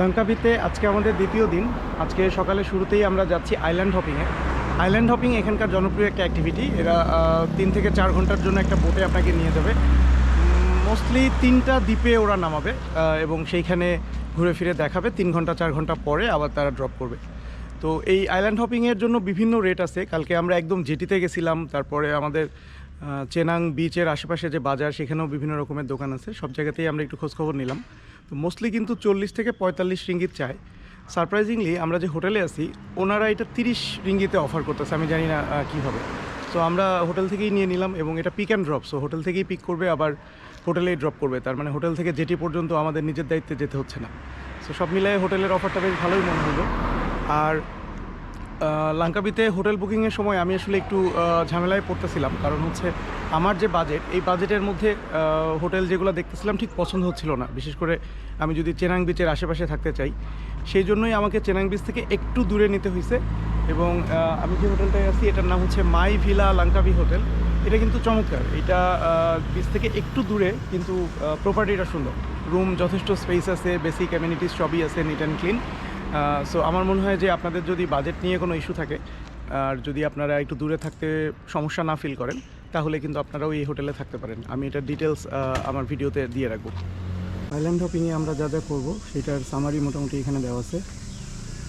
লঙ্কাভিতে আজকে আমাদের দ্বিতীয় দিন। আজকে সকালে শুরুতেই আমরা যাচ্ছি আইল্যান্ড হপিংয়ে আইল্যান্ড হপিং এখানকার জনপ্রিয় একটা অ্যাক্টিভিটি এরা তিন থেকে চার ঘণ্টার জন্য একটা বোটে আপনাকে নিয়ে যাবে। মোস্টলি তিনটা দ্বীপে ওরা নামাবে এবং সেইখানে ঘুরে ফিরে দেখাবে। তিন ঘণ্টা, চার ঘণ্টা পরে আবার তারা ড্রপ করবে। তো এই আইল্যান্ড হপিংয়ের জন্য বিভিন্ন রেট আছে। কালকে আমরা একদম জেটিতে গেছিলাম, তারপরে আমাদের চেনাং বিচের আশেপাশে যে বাজার, সেখানেও বিভিন্ন রকমের দোকান আছে। সব জায়গাতেই আমরা একটু খোঁজখবর নিলাম। তো মোস্টলি কিন্তু চল্লিশ থেকে পঁয়তাল্লিশ রিঙ্গিত চায় সারপ্রাইজিংলি আমরা যে হোটেলে আছি ওনারা এটা তিরিশ রিঙ্গিতে অফার করতেছে আমি জানি না আহ, কী হবে। সো আমরা হোটেল থেকেই নিয়ে নিলাম এবং এটা pick and drop so hotel থেকেই পিক করবে আবার হোটেলেই ড্রপ করবে। তার মানে হোটেল থেকে যেটি পর্যন্ত আমাদের নিজের দায়িত্বে যেতে হচ্ছে না। সো সব মিলিয়ে হোটেলের অফারটা বেশ ভালোই মনে হলো। আর লাঙ্কাবিতে হোটেল বুকিংয়ের সময় আমি আসলে একটু ঝামেলায় পড়তেছিলাম কারণ হচ্ছে আমার যে বাজেট এই বাজেটের মধ্যে হোটেল যেগুলো দেখতেছিলাম ঠিক পছন্দ হচ্ছিল না। বিশেষ করে আমি যদি চেনাং বিচের আশেপাশে থাকতে চাই, সেই জন্যই আমাকে চেনাং বিচ থেকে একটু দূরে নিতে হয়েছে এবং আমি যে হোটেলটায় আছি, এটার নাম হচ্ছে মাই ভিলা লাঙ্কাবি হোটেল এটা কিন্তু চমৎকার। এটা বিচ থেকে একটু দূরে, কিন্তু প্রপার্টিটা সুন্দর। রুম যথেষ্ট স্পেস আছে বেসিক অ্যামিনিটিস সবই আছে নিট অ্যান্ড ক্লিন সো আমার মনে হয় যে আপনাদের যদি বাজেট নিয়ে কোনো ইস্যু থাকে আর যদি আপনারা একটু দূরে থাকতে সমস্যা না ফিল করেন, তাহলে কিন্তু আপনারাও এই হোটেলে থাকতে পারেন। আমি এটার ডিটেলস আমার ভিডিওতে দিয়ে রাখব। আইল্যান্ড হপিংয়ে আমরা যা যা করব, সেটার সামারি মোটামুটি এখানে দেওয়া আছে।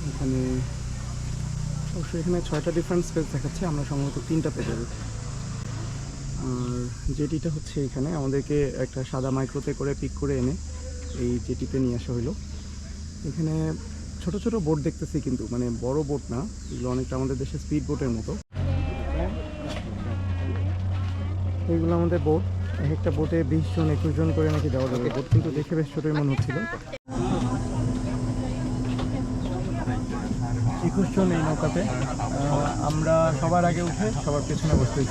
এখানে অবশ্যই এখানে ছয়টা ডিফারেন্ট স্পেস দেখাচ্ছে, আমরা সম্ভবত তিনটা পেয়ে যাব। আর জেটিটা হচ্ছে এখানে, আমাদেরকে একটা সাদা মাইক্রোতে করে পিক করে এনে এই জেটিতে নিয়ে আসা হলো এখানে ছোট ছোট বোট দেখতেছি কিন্তু মানে বড় বোট না, এগুলো অনেকটা আমাদের দেশে স্পিড বোটের মতো। এইগুলো আমাদের বোট এক একটা বোটে বিশ জন, একুশ জন করে নাকি দেওয়া যাবে। বোট কিন্তু দেখে বেশ ছোটোই মনে হচ্ছিল। একুশ জন এই নৌকাতে। আমরা সবার আগে উঠে সবার পেছনে বসতে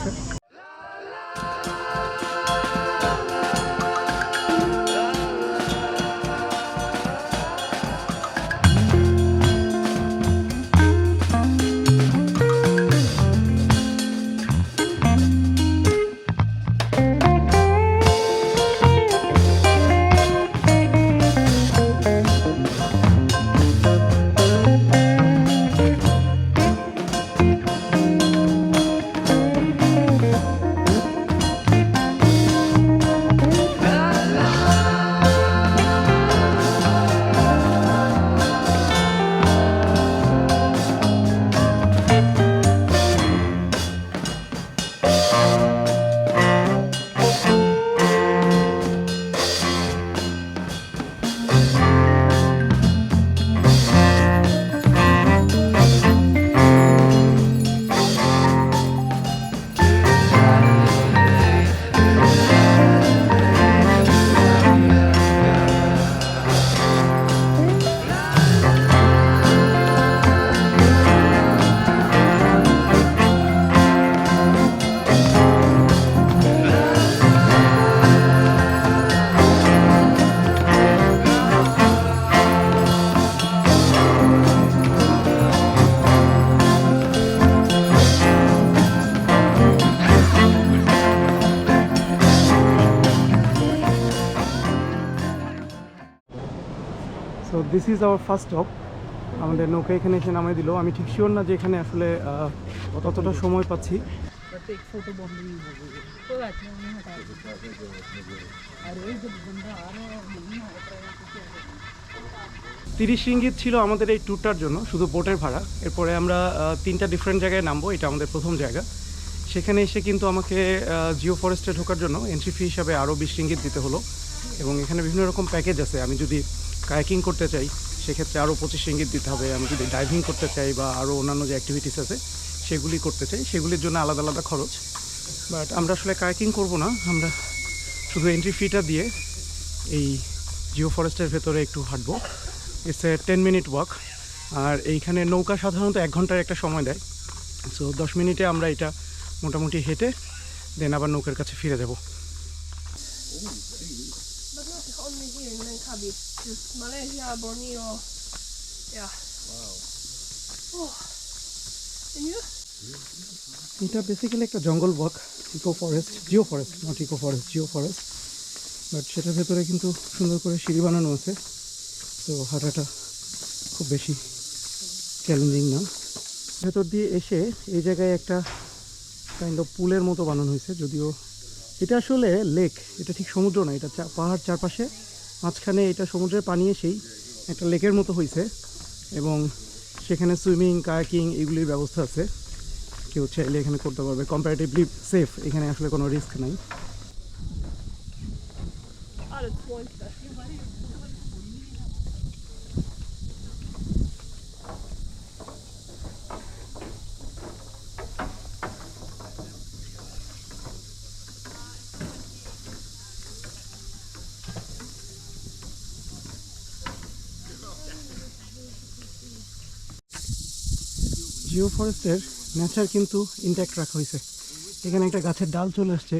this is our first stop আমাদের নৌকা এখানে এসে নামাই দিল। আমি ঠিক শিওর না যে এখানে আসলে ততটা সময় পাচ্ছি। তিরিশ ইঙ্গিত ছিল আমাদের এই ট্যুরটার জন্য, শুধু বোটের ভাড়া। এরপরে আমরা তিনটা ডিফারেন্ট জায়গায় নামবো, এটা আমাদের প্রথম জায়গা। সেখানে এসে কিন্তু আমাকে জিও ফরেস্টে ঢোকার জন্য এন্ট্রি ফি হিসাবে আরও বিশ ইঙ্গিত দিতে হলো। এবং এখানে বিভিন্ন রকম প্যাকেজ আছে। আমি যদি কায়াকিং করতে চাই, সেক্ষেত্রে আরও পঁচিশ ইঙ্গিত দিতে হবে। আমি যদি ডাইভিং করতে চাই বা আরও অন্যান্য যে অ্যাক্টিভিটিস আছে, সেগুলি করতে চাই। সেগুলির জন্য আলাদা আলাদা খরচ। বাট আমরা আসলে কায়াকিং করব না। আমরা শুধু এন্ট্রি ফিটা দিয়ে এই জিও ফরেস্টের ভেতরে একটু হাঁটবো। It's a ten minute walk আর এইখানে নৌকা সাধারণত এক ঘণ্টার একটা সময় দেয়। সো দশ মিনিটে আমরা এটা মোটামুটি হেঁটে দেন আবার নৌকার কাছে ফিরে যাব। But not only here in Langkawi, just Malaysia, Borneo. Yeah. Wow. Oh. And you? এটা বেসিক্যালি একটা জঙ্গল walk eco forest geo forest not eco forest geo forest but সেটার ভেতরে কিন্তু সুন্দর করে সিঁড়ি বানানো আছে তো হাঁটাটা খুব বেশি চ্যালেঞ্জিং না ভেতর দিয়ে এসে এই জায়গায় একটা কাইন্ড অফ পুলের মতো বানানো হয়েছে যদিও এটা আসলে লেক এটা ঠিক সমুদ্র না, এটা পাহাড় চারপাশে। মাঝখানে এটা সমুদ্রের পানি এসেই একটা লেকের মতো হয়েছে এবং সেখানে সুইমিং কায়াকিং এগুলির ব্যবস্থা আছে। কেউ চাইলে এখানে করতে পারবে। কম্পারেটিভলি সেফ এখানে আসলে কোনো রিস্ক নাই। জিও ফরেস্টের নেচার কিন্তু ইনট্যাক্ট রাখা হয়েছে। এখানে একটা গাছের ডাল চলে আসছে।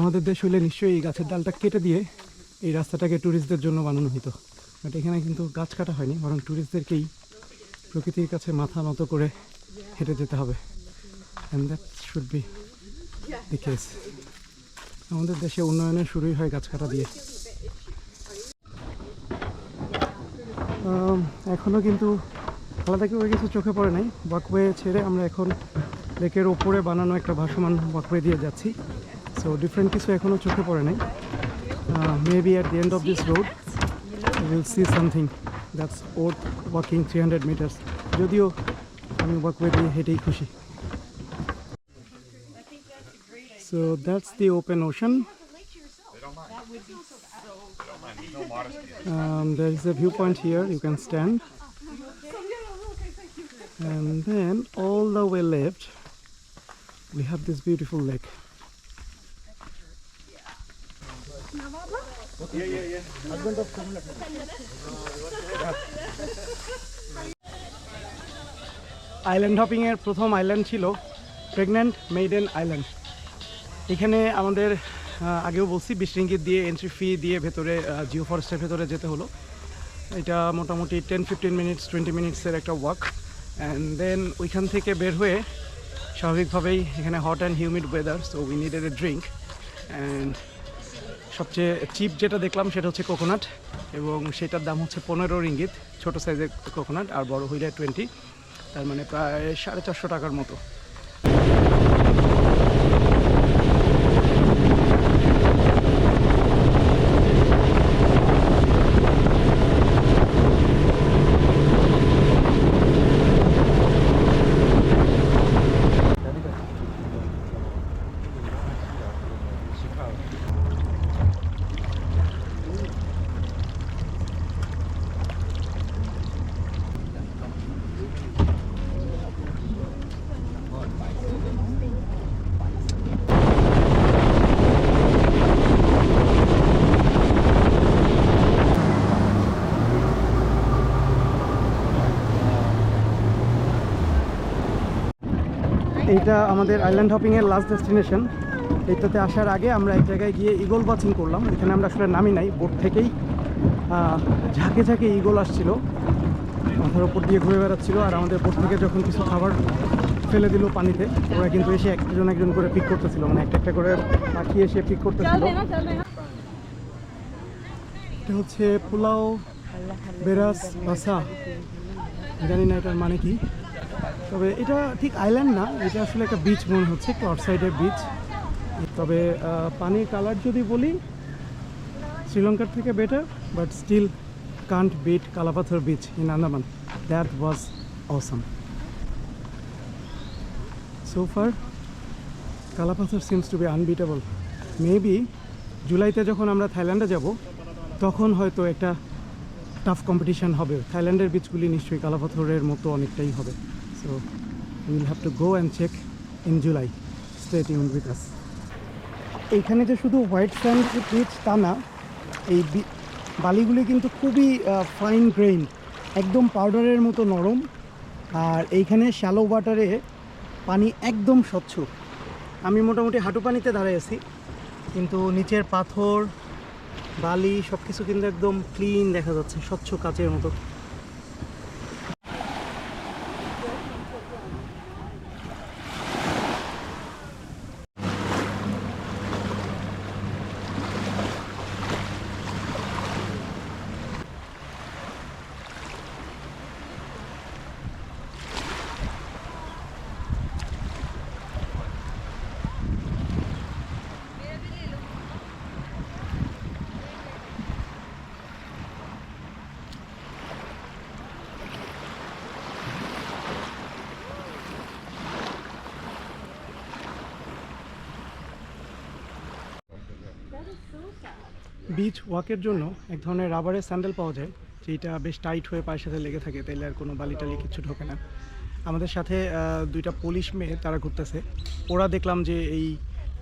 আমাদের দেশ হইলে নিশ্চয়ই এই গাছের ডালটা কেটে দিয়ে এই রাস্তাটাকে ট্যুরিস্টদের জন্য বানানো হতো বাট এখানে কিন্তু গাছ কাটা হয়নি বরং ট্যুরিস্টদেরকেই প্রকৃতির কাছে মাথা মতো করে হেঁটে যেতে হবে। And that should be the case আমাদের দেশে উন্নয়নের শুরুই হয় গাছ কাটা দিয়ে। আম, এখনও কিন্তু আলাদা কেউ কিছু চোখে পড়ে নাই। ওয়াকওয়ে ছেড়ে আমরা এখন লেকের ওপরে বানানো একটা ভাসমান ওয়াকওয়ে দিয়ে যাচ্ছি। সো ডিফারেন্ট কিছু এখনও চোখে পড়ে নাই। Maybe at the end of this road will see something that's worth walking three hundred metres যদিও আমি ওয়াকওয়ে দিয়ে হেঁটেই খুশি। So that's the open ocean Um, there is a viewpoint here. You can stand, and then all the way left, we have this beautiful lake. Island hopping এর প্রথম island ছিল pregnant maiden island এখানে আমাদের আগেও বলছি বিশ ringgit দিয়ে entry fee দিয়ে ভেতরে জিও ফরেস্টের ভেতরে যেতে হলো। এটা মোটামুটি টেন ফিফটিন মিনিটস টোয়েন্টি মিনিটসের একটা ওয়াক অ্যান্ড দেন ওইখান থেকে বের হয়ে স্বাভাবিকভাবেই এখানে hot and humid weather so we needed a drink and সবচেয়ে চিপ যেটা দেখলাম সেটা হচ্ছে কোকোনাট এবং সেটার দাম হচ্ছে পনেরো রিঙ্গিত, ছোটো সাইজের কোকোনাট আর বড় হইলে টোয়েন্টি তার মানে প্রায় সাড়ে চারশো টাকার মতো। এইটা আমাদের আইল্যান্ড হপিং এর লাস্ট ডেস্টিনেশন এইটাতে আসার আগে আমরা এক জায়গায় গিয়ে ইগল বাচিং করলাম। এখানে আমরা আসলে নামি নাই বোট থেকেই ঝাঁকে ঝাঁকে ইগল আসছিল। মাথার উপর দিয়ে ঘুরে বেড়াচ্ছিল আর আমাদের বোট থেকে যখন কিছু খাবার ফেলে দিল পানিতে ওরা কিন্তু এসে একজন একজন করে পিক করতেছিল। মানে একটা একটা করে পাখি এসে পিক করতেছিল। এটা হচ্ছে পোলাও বেরাস বাসা। জানি না এটার মানে কি। তবে এটা ঠিক আইল্যান্ড না, এটা আসলে একটা বিচ মনে হচ্ছে একটু আউটসাইডের বিচ তবে পানির কালার যদি বলি, শ্রীলঙ্কার থেকে better but still can't beat Kalapathar beach in Andaman that was awesome so far Kalapathar seems to be unbeatable maybe জুলাইতে যখন আমরা থাইল্যান্ডে যাব, তখন হয়তো একটা টাফ কম্পিটিশান হবে। থাইল্যান্ডের বিচগুলি নিশ্চয়ই কালাপাথরের মতো অনেকটাই হবে। So will have to go and check in July stay tuned with us এইখানে যে শুধু হোয়াইট স্যান্ড বিচ তা না, এই বালিগুলি কিন্তু খুবই ফাইন গ্রেইন একদম পাউডারের মতো নরম। আর এইখানে শ্যালো ওয়াটারে পানি একদম স্বচ্ছ। আমি মোটামুটি হাঁটু পানিতে দাঁড়ায় আছি, কিন্তু নিচের পাথর, বালি সব কিছু কিন্তু একদম ক্লিন দেখা যাচ্ছে, স্বচ্ছ কাচের মতো। বিচ ওয়াকের জন্য এক ধরনের রাবারের স্যান্ডেল পাওয়া যায় যেটা বেশ টাইট হয়ে পায়ের সাথে লেগে থাকে, তাইলে আর কোনো বালি টালি কিছু ঢোকে না। আমাদের সাথে দুইটা পুলিশ মেয়ে তারা ঘুরতেছে। ওরা দেখলাম যে এই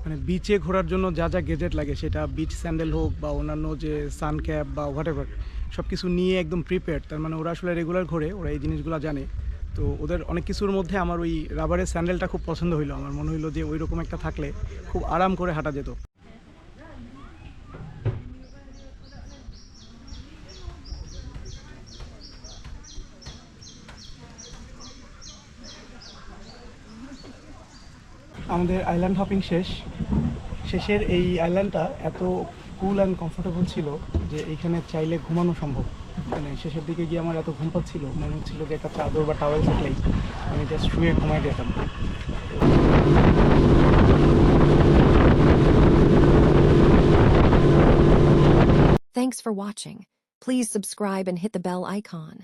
মানে বিচে ঘোরার জন্য যা যা গেজেট লাগে, সেটা বিচ স্যান্ডেল হোক বা অন্যান্য যে সান ক্যাপ বা হোয়াট এভার সব কিছু নিয়ে একদম প্রিপেয়ার তার মানে ওরা আসলে রেগুলার ঘোরে, ওরা এই জিনিসগুলো জানে। তো ওদের অনেক কিছুর মধ্যে আমার ওই রাবারের স্যান্ডেলটা খুব পছন্দ হইল। আমার মনে হইল যে ওই রকম একটা থাকলে খুব আরাম করে হাঁটা যেত। আমাদের আইল্যান্ড হপিং শেষ শেষের এই আইল্যান্ডটা এত কুল অ্যান্ড কমফোর্টেবল ছিল যে এইখানে চাইলে ঘুমানো সম্ভব মানে শেষের দিকে গিয়ে আমার এত ঘুম পাচ্ছিল, মনে হচ্ছিল যে একটা চাদর বা টাওয়েল থাকলেই আমি জাস্ট শুয়ে ঘুমাই যেতাম Thanks for watching. Please subscribe and hit the bell icon.